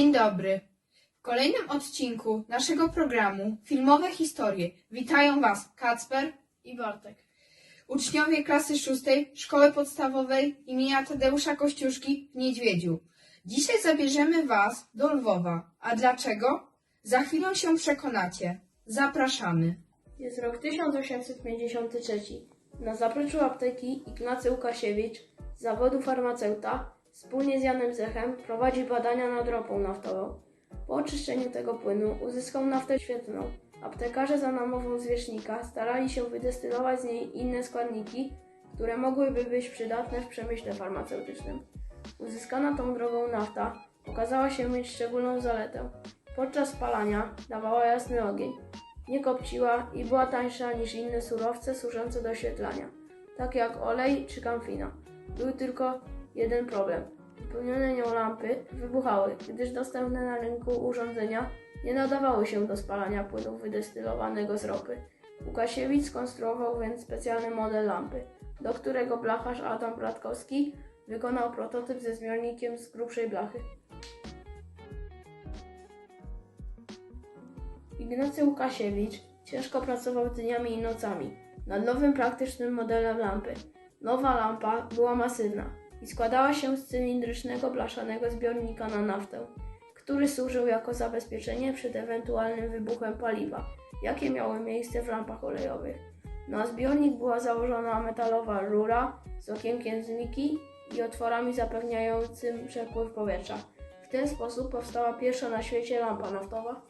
Dzień dobry. W kolejnym odcinku naszego programu Filmowe Historie witają Was Kacper i Bartek. uczniowie klasy szóstej Szkoły Podstawowej imienia Tadeusza Kościuszki w Niedźwiedziu. Dzisiaj zabierzemy Was do Lwowa. A dlaczego? Za chwilę się przekonacie. Zapraszamy. Jest rok 1853. Na zapleczu apteki Ignacy Łukasiewicz zawodu farmaceuta wspólnie z Janem Zechem prowadzi badania nad ropą naftową. Po oczyszczeniu tego płynu uzyskał naftę świetną. Aptekarze za namową zwierzchnika starali się wydestylować z niej inne składniki, które mogłyby być przydatne w przemyśle farmaceutycznym. Uzyskana tą drogą nafta okazała się mieć szczególną zaletę. Podczas spalania dawała jasny ogień. Nie kopciła i była tańsza niż inne surowce służące do oświetlania, takie jak olej czy kamfina. Był tylko jeden problem. Wypełnione nią lampy wybuchały, gdyż dostępne na rynku urządzenia nie nadawały się do spalania płynu wydestylowanego z ropy. Łukasiewicz skonstruował więc specjalny model lampy, do którego blacharz Adam Bratkowski wykonał prototyp ze zmiennikiem z grubszej blachy. Ignacy Łukasiewicz ciężko pracował dniami i nocami nad nowym praktycznym modelem lampy. Nowa lampa była masywna i składała się z cylindrycznego blaszanego zbiornika na naftę, który służył jako zabezpieczenie przed ewentualnym wybuchem paliwa, jakie miały miejsce w lampach olejowych. Na zbiornik była założona metalowa rura z okienkiem z Miki i otworami zapewniającym przepływ powietrza. W ten sposób powstała pierwsza na świecie lampa naftowa.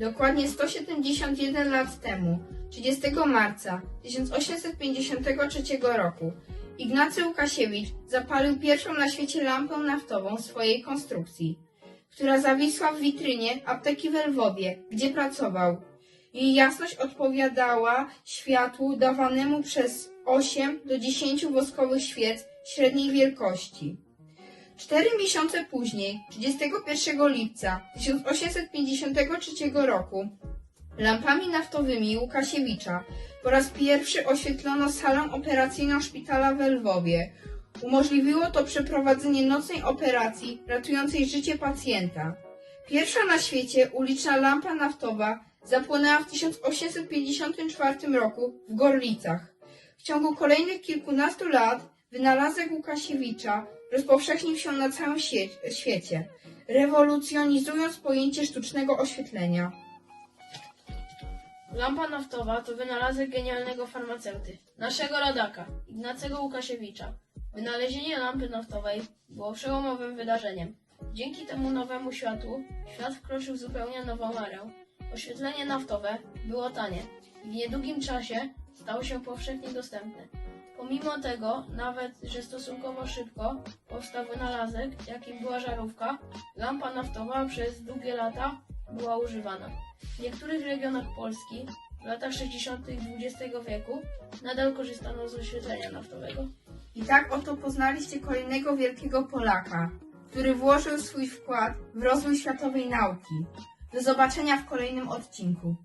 Dokładnie 171 lat temu, 30 marca 1853 roku, Ignacy Łukasiewicz zapalił pierwszą na świecie lampę naftową swojej konstrukcji, która zawisła w witrynie apteki w Lwowie, gdzie pracował. Jej jasność odpowiadała światłu dawanemu przez 8 do 10 woskowych świec średniej wielkości. Cztery miesiące później, 31 lipca 1853 roku, lampami naftowymi Łukasiewicza po raz pierwszy oświetlono salę operacyjną szpitala w Lwowie. Umożliwiło to przeprowadzenie nocnej operacji ratującej życie pacjenta. Pierwsza na świecie uliczna lampa naftowa zapłonęła w 1854 roku w Gorlicach. W ciągu kolejnych kilkunastu lat wynalazek Łukasiewicza rozpowszechnił się na całym świecie, rewolucjonizując pojęcie sztucznego oświetlenia. Lampa naftowa to wynalazek genialnego farmaceuty, naszego rodaka, Ignacego Łukasiewicza. Wynalezienie lampy naftowej było przełomowym wydarzeniem. Dzięki temu nowemu światłu świat wkroczył zupełnie nową erę. Oświetlenie naftowe było tanie i w niedługim czasie stało się powszechnie dostępne. Pomimo tego, nawet że stosunkowo szybko powstał wynalazek, jakim była żarówka, lampa naftowa przez długie lata była używana. W niektórych regionach Polski w latach 60. XX wieku nadal korzystano z oświetlenia naftowego. I tak oto poznaliście kolejnego wielkiego Polaka, który włożył swój wkład w rozwój światowej nauki. Do zobaczenia w kolejnym odcinku.